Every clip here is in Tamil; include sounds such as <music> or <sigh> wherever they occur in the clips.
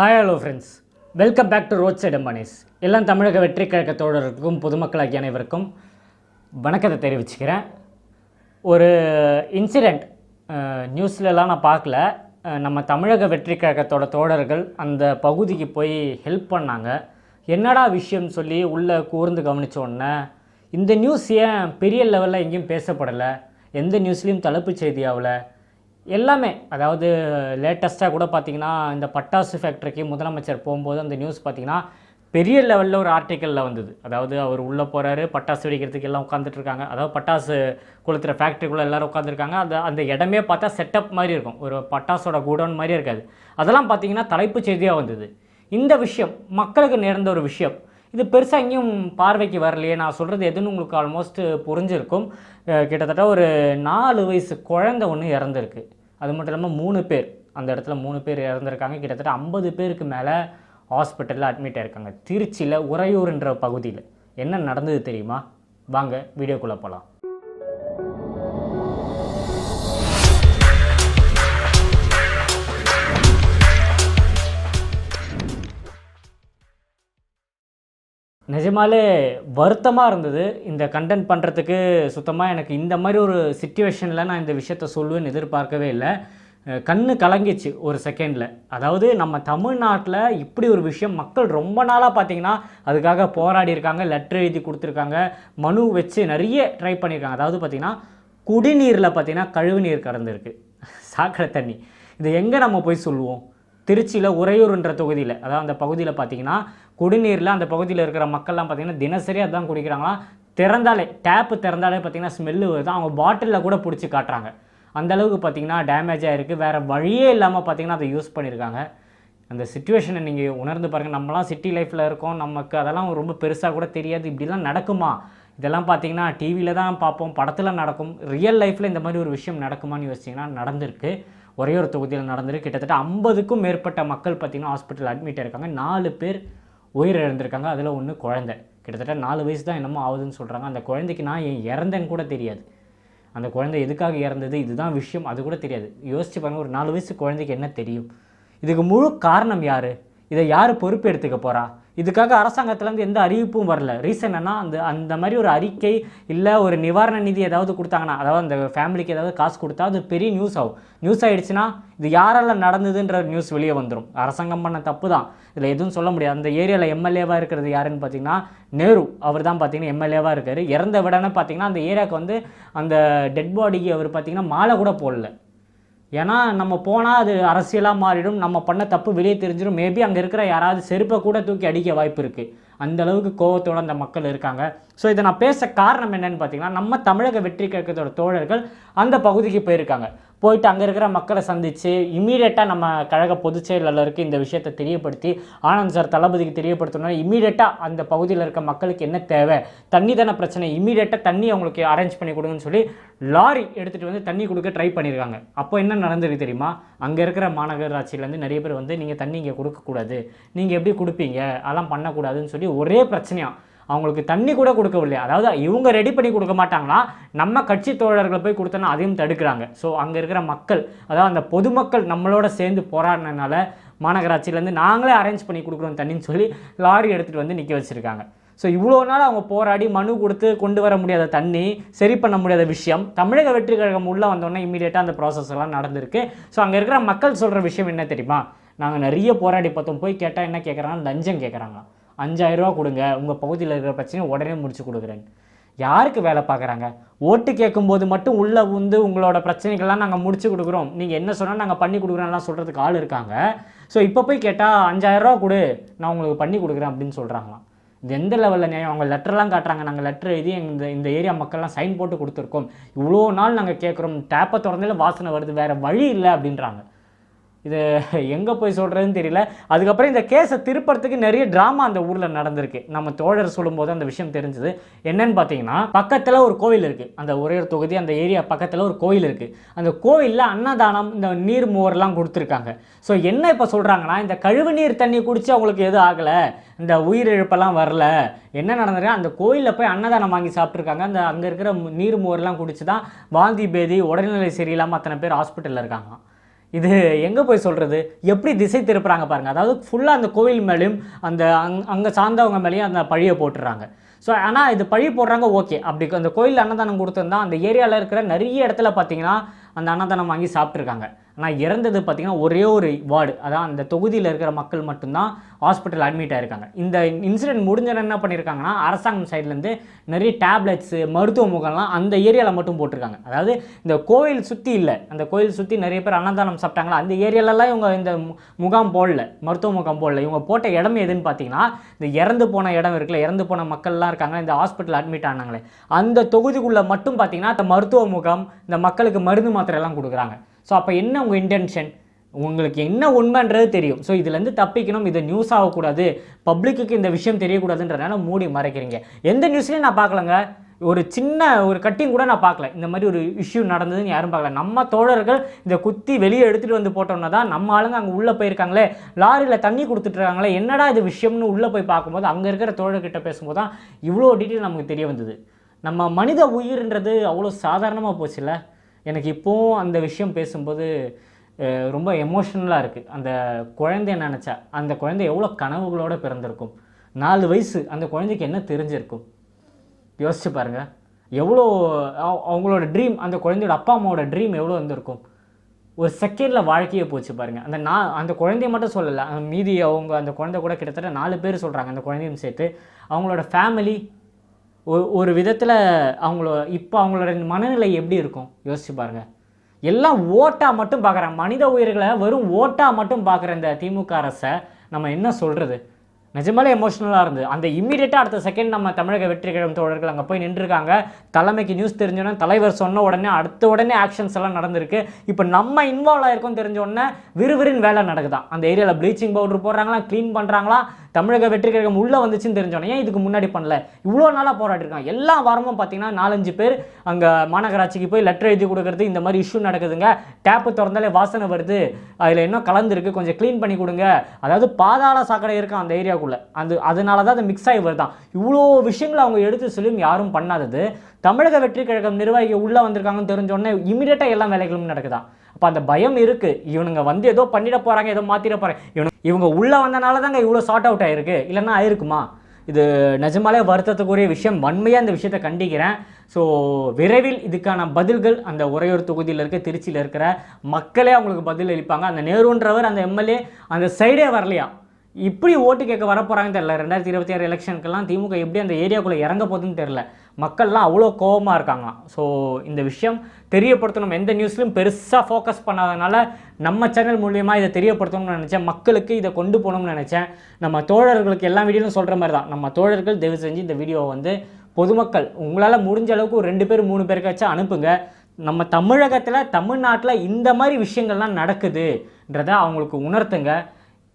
Hi hello friends welcome back to road side Ambanis எல்லாம் தமிழக வெற்றி கழக தோழருக்கும் பொதுமக்களாகிய அனைவருக்கும் வணக்கத்தை தெரிவிச்சுக்கிறேன். ஒரு இன்சிடெண்ட் நியூஸ்லலாம் நான் பார்க்கல. நம்ம தமிழக வெற்றி கழகத்தோட தோழர்கள் அந்த பகுதிக்கு போய் ஹெல்ப் பண்ணாங்க. என்னடா விஷயம் சொல்லி உள்ளே கூர்ந்து கவனிச்ச உடனே இந்த நியூஸ் ஏன் பெரிய லெவலில் எங்கேயும் பேசப்படலை? எந்த நியூஸ்லேயும் தலைப்புச் செய்தியாகல எல்லாமே. அதாவது லேட்டஸ்ட்டாக கூட பார்த்திங்கன்னா இந்த பட்டாசு ஃபேக்ட்ரிக்கு முதலமைச்சர் போகும்போது அந்த நியூஸ் பார்த்தீங்கன்னா பெரிய லெவலில் ஒரு ஆர்டிக்கலில் வந்தது. அதாவது அவர் உள்ளே போகிறாரு பட்டாசு வெடிக்கிறதுக்கு எல்லாம் உட்காந்துட்ருக்காங்க அதாவது பட்டாசு கொளுத்துற ஃபேக்ட்ரிக்குள்ளே எல்லாரும் உட்காந்துருக்காங்க அந்த அந்த இடமே பார்த்தா செட்டப் மாதிரி இருக்கும். ஒரு பட்டாசோட குடோன் மாதிரி இருக்காது. அதெல்லாம் பார்த்தீங்கன்னா தலைப்புச் செய்தியாக வந்தது. இந்த விஷயம் மக்களுக்கு நேர்ந்த ஒரு விஷயம். இது பெருசாக எங்கேயும் பார்வைக்கு வரலையே. நான் சொல்கிறது எதுன்னு உங்களுக்கு ஆல்மோஸ்ட் புரிஞ்சிருக்கும். கிட்டத்தட்ட ஒரு நாலு வயசு குழந்தை ஒன்று இறந்துருக்கு. அது மட்டும் இல்லாமல் மூணு பேர் அந்த இடத்துல மூணு பேர் இறந்துருக்காங்க. கிட்டத்தட்ட ஐம்பது பேருக்கு மேலே ஹாஸ்பிட்டலில் அட்மிட் ஆயிருக்காங்க. திருச்சியில் உறையூர்ன்ற பகுதியில். என்ன நடந்தது தெரியுமா? வாங்க வீடியோக்குள்ளே போகலாம் நிஜமாலே வருத்தமாக இருந்தது. இந்த கண்டென்ட் பண்ணுறதுக்கு சுத்தமாக எனக்கு இந்த மாதிரி ஒரு சுச்சுவேஷனில் நான் இந்த விஷயத்த சொல்லுவேன்னு எதிர்பார்க்கவே இல்லை. கண்ணு கலங்கிச்சு ஒரு செகண்டில் அதாவது நம்ம தமிழ்நாட்டில் இப்படி ஒரு விஷயம் மக்கள் ரொம்ப நாளாக பார்த்தீங்கன்னா அதுக்காக போராடி இருக்காங்க லெட்டர் எழுதி கொடுத்துருக்காங்க மனு வச்சு நிறைய ட்ரை பண்ணியிருக்காங்க அதாவது பார்த்திங்கன்னா குடிநீரில் பார்த்தீங்கன்னா கழிவுநீர் கலந்துருக்கு. சாக்கடை தண்ணி. இதை எங்கே நம்ம போய் சொல்லுவோம்? திருச்சியில் உறையூர்ன்ற தொகுதியில். அதாவது அந்த பகுதியில் பார்த்தீங்கன்னா குடிநீரில் அந்த பகுதியில் இருக்கிற மக்கள்லாம் பார்த்தீங்கன்னா தினசரி அதான் குடிக்கிறாங்களாம் திறந்தாலே டேப்பு திறந்தாலே பார்த்தீங்கன்னா ஸ்மெல்லு வருது. அவங்க பாட்டிலில் கூட பிடிச்சி காட்டுறாங்க. அந்த அளவுக்கு பார்த்தீங்கன்னா டேமேஜ் ஆகிருக்கு வேறு வழியே இல்லாமல் பார்த்தீங்கன்னா அதை யூஸ் பண்ணியிருக்காங்க அந்த சுச்சுவேஷனை நீங்கள் உணர்ந்து பாருங்கள் நம்மலாம் சிட்டி லைஃப்பில் இருக்கோம். நமக்கு அதெல்லாம் ரொம்ப பெருசாக கூட தெரியாது. இப்படிலாம் நடக்குமா? இதெல்லாம் பார்த்தீங்கன்னா டிவியில் தான் பார்ப்போம். படத்தில் நடக்கும். ரியல் லைஃப்பில் இந்த மாதிரி ஒரு விஷயம் நடக்குமான்னு யோசிச்சிங்கன்னா நடந்திருக்கு. ஒரே ஒரு தொகுதியில் நடந்திருக்கு. கிட்டத்தட்ட ஐம்பதுக்கும் மேற்பட்ட மக்கள் பார்த்தீங்கன்னா ஹாஸ்பிட்டல் அட்மிட் ஆயிருக்காங்க. நாலு பேர் உயிரிழந்திருக்காங்க. அதில் ஒன்று குழந்தை. கிட்டத்தட்ட நாலு வயசு தான் என்னமோ ஆகுதுன்னு சொல்கிறாங்க அந்த குழந்தைக்கு நான் ஏன் இறந்தேன்னு கூட தெரியாது. அந்த குழந்தை எதுக்காக இறந்தது? இதுதான் விஷயம். அது கூட தெரியாது. யோசிச்சு பாருங்க ஒரு நாலு வயசு குழந்தைக்கு என்ன தெரியும்? இதுக்கு முழு காரணம் யார்? இதை யார் பொறுப்பு எடுத்துக்க போகிறா இதுக்காக அரசாங்கத்துலேருந்து எந்த அறிவிப்பும் வரல. ரீசன் என்ன அந்த அந்த மாதிரி ஒரு அறிக்கை இல்லை ஒரு நிவாரண நிதி ஏதாவது கொடுத்தாங்கன்னா அதாவது அந்த ஃபேமிலிக்கு ஏதாவது காசு கொடுத்தா அது பெரிய நியூஸ் ஆகும். நியூஸ் ஆகிடுச்சுன்னா இது யாரால நடந்ததுன்ற நியூஸ் வெளியே வந்துடும் அரசாங்கம் பண்ண தப்பு தான். இதில் எதுவும் சொல்ல முடியாது. அந்த ஏரியாவில் எம்எல்ஏவாக இருக்கிறது யாருன்னு பார்த்தீங்கன்னா நேரு. அவர் தான் பார்த்தீங்கன்னா எம்எல்ஏவாக இருக்கார். இறந்த விடனே பார்த்தீங்கன்னா அந்த ஏரியாவுக்கு வந்து அந்த டெட் பாடிக்கு அவர் பார்த்தீங்கன்னா மாலை கூட போடல. ஏன்னா நம்ம போனால் அது அரசியலாக மாறிடும். நம்ம பண்ண தப்பு வெளியே தெரிஞ்சிடும் மேபி அங்கே இருக்கிற யாராவது செருப்பை கூட தூக்கி அடிக்க வாய்ப்பு இருக்குது அந்த அளவுக்கு கோவத்தோடு அந்த மக்கள் இருக்காங்க. ஸோ இதை நான் பேச காரணம் என்னன்னு பார்த்தீங்கன்னா நம்ம தமிழக வெற்றி கழகத்தோட தோழர்கள் அந்த பகுதிக்கு போயிருக்காங்க. போயிட்டு அங்கே இருக்கிற மக்களை சந்தித்து இமீடியட்டாக நம்ம கழக பொதுச் செயலாளருக்கு இந்த விஷயத்தை தெரியப்படுத்தி ஆனந்த் சார் தளபதிக்கு தெரியப்படுத்தணும்னா இமீடியட்டாக அந்த பகுதியில் இருக்க மக்களுக்கு என்ன தேவை? தண்ணி தானே பிரச்சனை. இமீடியட்டாக தண்ணி அவங்களுக்கு அரேஞ்ச் பண்ணி கொடுங்கன்னு சொல்லி லாரி எடுத்துகிட்டு வந்து தண்ணி கொடுக்க ட்ரை பண்ணியிருக்காங்க அப்போ என்ன நடந்திருக்கு தெரியுமா? அங்கே இருக்கிற மாநகராட்சியிலேருந்து நிறைய பேர் வந்து நீங்கள் தண்ணி இங்கே கொடுக்கக்கூடாது. நீங்கள் எப்படி கொடுப்பீங்க? அதெல்லாம் பண்ணக்கூடாதுன்னு சொல்லி ஒரே பிரச்சனையாக அவங்களுக்கு தண்ணி கூட கொடுக்கவில்லை. அதாவது இவங்க ரெடி பண்ணி கொடுக்க மாட்டாங்களா? நம்ம கட்சி தோழர்கள் போய் கொடுத்தோன்னா அதையும் தடுக்கிறாங்க. ஸோ அங்கே இருக்கிற மக்கள் அதாவது அந்த பொதுமக்கள் நம்மளோட சேர்ந்து போராடினதுனால மாநகராட்சியிலேருந்து நாங்களே அரேஞ்ச் பண்ணி கொடுக்குறோம் தண்ணின்னு சொல்லி லாரி எடுத்துகிட்டு வந்து நிற்க வச்சுருக்காங்க. ஸோ இவ்வளோ நாள் அவங்க போராடி மனு கொடுத்து கொண்டு வர முடியாத தண்ணி சரி பண்ண முடியாத விஷயம் தமிழக வெற்றி கழகம் உள்ளே வந்தோடனே இமீடியட்டாக அந்த ப்ராசஸ் எல்லாம் நடந்திருக்கு. ஸோ அங்கே இருக்கிற மக்கள் சொல்கிற விஷயம் என்ன தெரியுமா? நாங்கள் நிறைய போராடி பார்த்தோம். போய் கேட்டால் என்ன கேட்குறாங்க லஞ்சம் கேட்குறாங்க அஞ்சாயிரரூவா கொடுங்க. உங்கள் பகுதியில் இருக்கிற பிரச்சனையை உடனே முடிச்சு கொடுக்குறேன். யாருக்கு வேலை பார்க்குறாங்க? ஓட்டு கேட்கும்போது மட்டும் உள்ளே வந்து உங்களோட பிரச்சனைகள்லாம் நாங்கள் முடிச்சு கொடுக்குறோம். நீங்கள் என்ன சொன்னால் நாங்கள் பண்ணி கொடுக்குறோம்லாம் சொல்கிறதுக்கு ஆள் இருக்காங்க. ஸோ இப்போ போய் கேட்டால் அஞ்சாயிரரூவா கொடு நான் உங்களுக்கு பண்ணி கொடுக்குறேன் அப்படின்னு சொல்கிறாங்களாம் இது எந்த லெவலில் நியாயம்? அவங்க லெட்டர்லாம் காட்டுறாங்க. நாங்கள் லெட்டர் எழுதி இந்த இந்த ஏரியா மக்கள்லாம் சைன் போட்டு கொடுத்துருக்கோம். இவ்வளோ நாள் நாங்கள் கேட்குறோம். டேப்பை திறந்தால வாசனை வருது. வேறு வழி இல்லை அப்படின்றாங்க. இது எங்கே போய் சொல்கிறதுன்னு தெரியல. அதுக்கப்புறம் இந்த கேஸை திருப்பறதுக்கு நிறைய ட்ராமா அந்த ஊரில் நடந்திருக்கு. நம்ம தோழர் சொல்லும்போது அந்த விஷயம் தெரிஞ்சது. என்னன்னு பார்த்தீங்கன்னா பக்கத்தில் ஒரு கோவில் இருக்குது அந்த ஒரே ஒரு தொகுதி அந்த ஏரியா பக்கத்தில் ஒரு கோவில் இருக்குது அந்த கோவிலில் அன்னதானம் இந்த நீர் மூவர்லாம் கொடுத்துருக்காங்க. ஸோ என்ன இப்போ சொல்கிறாங்கன்னா இந்த கழிவு நீர் தண்ணி குடித்து அவங்களுக்கு எதுவும் ஆகலை. இந்த உயிரிழப்பெல்லாம் வரல. என்ன நடந்திருக்கு? அந்த கோயிலில் போய் அன்னதானம் வாங்கி சாப்பிட்ருக்காங்க அந்த அங்கே இருக்கிற நீர் மோர்லாம் குடிச்சு தான் வாந்தி பேதி உடல்நிலை சரியில்லாமல் அத்தனை பேர் ஹாஸ்பிட்டலில் இருக்காங்க இது எங்கே போய் சொல்கிறது எப்படி திசை திருப்புறாங்க பாருங்கள் அதாவது ஃபுல்லாக அந்த கோவில் மேலேயும் அந்த அங் அங்கே சார்ந்தவங்க மேலேயும் அந்த பழியை போட்டுறாங்க. ஸோ ஆனால் இது பழி போடுறாங்க ஓகே அப்படி அந்த கோயில் அன்னதானம் கொடுத்துருந்தா அந்த ஏரியாவில் இருக்கிற நிறைய இடத்துல பார்த்தீங்கன்னா அந்த அன்னதானம் வாங்கி சாப்பிட்ருக்காங்க ஆனால் இறந்தது பார்த்தீங்கன்னா ஒரே ஒரு வார்டு. அதான் அந்த தொகுதியில் இருக்கிற மக்கள் மட்டும்தான் ஹாஸ்பிட்டல் அட்மிட் ஆகிருக்காங்க இந்த இன்சிடென்ட் முடிஞ்சன என்ன பண்ணியிருக்காங்கன்னா அரசாங்கம் சைட்லேருந்து நிறைய டேப்லெட்ஸு மருத்துவ முகம்லாம் அந்த ஏரியாவில் மட்டும் போட்டிருக்காங்க. அதாவது இந்த கோயில் சுற்றி இல்லை. அந்த கோயில் சுற்றி நிறைய பேர் அன்னதானம் சாப்பிட்டாங்களா? அந்த ஏரியாலலாம் இவங்க இந்த முகாம் போடல. மருத்துவ முகாம் போடல. இவங்க போட்ட இடம் எதுன்னு பார்த்தீங்கன்னா இந்த இறந்து போன இடம் இருக்குல்ல இறந்து போன மக்கள்லாம் இருக்காங்க. இந்த ஹாஸ்பிட்டல் அட்மிட் ஆனாங்களே. அந்த தொகுதிக்குள்ளே மட்டும் பார்த்தீங்கன்னா இந்த மருத்துவ முகாம் இந்த மக்களுக்கு மருந்து மாத்திரை எல்லாம் கொடுக்குறாங்க. ஸோ அப்போ என்ன உங்கள் இன்டென்ஷன் உங்களுக்கு என்ன உண்மைன்றது தெரியும். ஸோ இதுலேருந்து தப்பிக்கணும். இது நியூஸ் ஆகக்கூடாது. பப்ளிக்கு இந்த விஷயம் தெரியக்கூடாதுன்றனால மூடி மறைக்கிறீங்க. எந்த நியூஸ்லையும் நான் பார்க்கலங்க. ஒரு சின்ன ஒரு கட்டிங் கூட நான் பார்க்கல. இந்த மாதிரி ஒரு இஷ்யூ நடந்ததுன்னு யாரும் பார்க்கல. நம்ம தோழர்கள் இதை குத்தி வெளியே எடுத்துகிட்டு வந்து போட்டோம்னா தான் நம்ம ஆளுங்க அங்கே உள்ளே போயிருக்காங்களே. லாரியில் தண்ணி கொடுத்துட்ருக்காங்களே என்னடா இது விஷயம்னு உள்ளே போய் பார்க்கும்போது அங்கே இருக்கிற தோழர்கிட்ட பேசும்போது தான் இவ்வளோ டீட்டெயில் நமக்கு தெரிய வந்தது. நம்ம மனித உயிர்ன்றது அவ்வளோ சாதாரணமாக போச்சுல்ல? எனக்கு இப்போவும் அந்த விஷயம் பேசும்போது ரொம்ப எமோஷ்னலாக இருக்குது அந்த குழந்தைய நினச்சா அந்த குழந்தை எவ்வளோ கனவுகளோடு பிறந்திருக்கும்? நாலு வயசு அந்த குழந்தைக்கு என்ன தெரிஞ்சிருக்கும்? யோசிச்சு பாருங்கள் எவ்வளோ அவங்களோட ட்ரீம் அந்த குழந்தையோட அப்பா அம்மாவோட ட்ரீம் எவ்வளோ இருந்திருக்கும்? ஒரு செகண்டில் வாழ்க்கையே போச்சு பாருங்கள் அந்த நான் அந்த குழந்தைய மட்டும் சொல்லலை. அந்த மீதி அவங்க அந்த குழந்தை கூட கிட்டத்தட்ட நாலு பேர் சொல்கிறாங்க அந்த குழந்தையும் சேர்த்து. அவங்களோட ஃபேமிலி ஒரு ஒரு விதத்தில் அவங்கள இப்போ அவங்களோட மனநிலை எப்படி இருக்கும்? யோசிச்சு பாருங்கள் எல்லாம் ஓட்டாக மட்டும் பார்க்குறேன் மனித உயிர்களை வெறும் ஓட்டாக மட்டும் பார்க்குற இந்த திமுக அரசை நம்ம என்ன சொல்கிறது நிஜமாலே எமோஷ்னலாக இருந்தது அந்த இம்மீடியட்டாக அடுத்த செகண்ட் நம்ம தமிழக வெற்றி கழகம் தோழர்கள் அங்கே போய் நின்றுருக்காங்க. தலைமைக்கு நியூஸ் தெரிஞ்சோன்னே தலைவர் சொன்ன உடனே அடுத்த உடனே ஆக்ஷன்ஸ் எல்லாம் நடந்திருக்கு. இப்போ நம்ம இன்வால்வ் ஆயிருக்கோம் தெரிஞ்ச உடனே விறுவிறுன்னு வேலை நடக்குதான் அந்த ஏரியாவில் ப்ளீச்சிங் பவுடர் போடுறாங்களா? க்ளீன் பண்ணுறாங்களா தமிழக வெற்றி கழகம் உள்ளே வந்துச்சுன்னு தெரிஞ்சோடனே ஏன் இதுக்கு முன்னாடி பண்ணல? இவ்வளோ நாளாக போராட்டிருக்காங்க எல்லா வாரமும் பார்த்தீங்கன்னா நாலஞ்சு பேர் அங்கே மாநகராட்சிக்கு போய் லெட்டர் எழுதி கொடுக்குறது இந்த மாதிரி இஷ்யூ நடக்குதுங்க. டேப்பு திறந்தாலே வாசனை வருது. அதில் என்ன கலந்துருக்கு. கொஞ்சம் க்ளீன் பண்ணி கொடுங்க. அதாவது பாதாள சாக்கடை இருக்கும் அந்த ஏரியாக்குள்ளே அது அதனால தான் அது மிக்ஸ் ஆகி வருதான். இவ்வளோ விஷயங்களை அவங்க எடுத்து சொல்லியும் யாரும் பண்ணாதது. தமிழக வெற்றி கழகம் நிர்வாகி உள்ளே வந்திருக்காங்கன்னு தெரிஞ்சோடனே இமீடியட்டாக எல்லா வேலைகளும் நடக்குதான். அப்போ அந்த பயம் இருக்குது இவனுங்க வந்து ஏதோ பண்ணிட போகிறாங்க ஏதோ மாற்றிட போகிறாங்க இவனு இவங்க உள்ளே வந்தனால தாங்க இவ்வளோ சார்ட் அவுட் ஆயிருக்கு. இல்லைன்னா ஆயிருக்குமா? இது நிஜமாலே வருத்தத்துக்குரிய விஷயம். வன்மையாக இந்த விஷயத்தை கண்டிக்கிறேன். ஸோ விரைவில் இதுக்கான பதில்கள் அந்த உறையூர் தொகுதியில் இருக்க திருச்சியில் இருக்கிற மக்களே அவங்களுக்கு பதில் அளிப்பாங்க. அந்த நேருன்றவர் அந்த எம்எல்ஏ அந்த சைடே வரலையா? இப்படி ஓட்டு கேட்க வர தெரியல. ரெண்டாயிரத்தி இருபத்தி ஆறு எலெக்ஷனுக்கெல்லாம் திமுக எப்படி அந்த ஏரியாக்குள்ளே இறங்க போகுதுன்னு தெரில மக்கள்லாம் அவ்வளோ கோவமாக இருக்காங்களாம் ஸோ இந்த விஷயம் தெரியப்படுத்தணும். எந்த நியூஸ்லையும் பெருசாக ஃபோக்கஸ் பண்ணாதனால நம்ம சேனல் மூலியமாக இதை தெரியப்படுத்தணும்னு நினச்சேன். மக்களுக்கு இதை கொண்டு போகணும்னு நினச்சேன். நம்ம தோழர்களுக்கு எல்லா வீடியோலும் சொல்கிற மாதிரி தான். நம்ம தோழர்கள் தயவு செஞ்சு இந்த வீடியோவை வந்து பொதுமக்கள் உங்களால் முடிஞ்ச அளவுக்கு ஒரு ரெண்டு பேர் மூணு பேருக்காச்சும் அனுப்புங்க. நம்ம தமிழகத்தில் தமிழ்நாட்டில் இந்த மாதிரி விஷயங்கள்லாம் நடக்குதுன்றதை அவங்களுக்கு உணர்த்துங்க.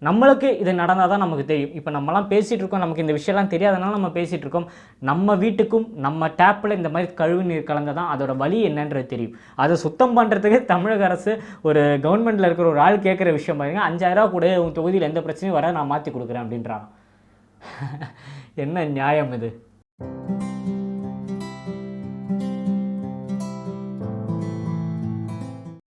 நம்மளுக்கு இது நடந்தால் தான் நமக்கு தெரியும். இப்போ நம்மலாம் பேசிகிட்டு இருக்கோம் நமக்கு இந்த விஷயம்லாம் தெரியாதனால நம்ம பேசிகிட்டு இருக்கோம் நம்ம வீட்டுக்கும் நம்ம டேப்பில் இந்த மாதிரி கழிவு நீர் கலந்தால் தான் அதோட வழி என்னன்றது தெரியும். அதை சுத்தம் பண்ணுறதுக்கு தமிழக அரசு ஒரு கவர்மெண்ட்டில் இருக்கிற ஒரு ஆள் கேட்குற விஷயம் பாருங்க அஞ்சாயிரரூவா கூட உங்கள் தொகுதியில் எந்த பிரச்சனையும் வர நான் மாற்றி கொடுக்குறேன் அப்படின்றான் <laughs> என்ன நியாயம் இது?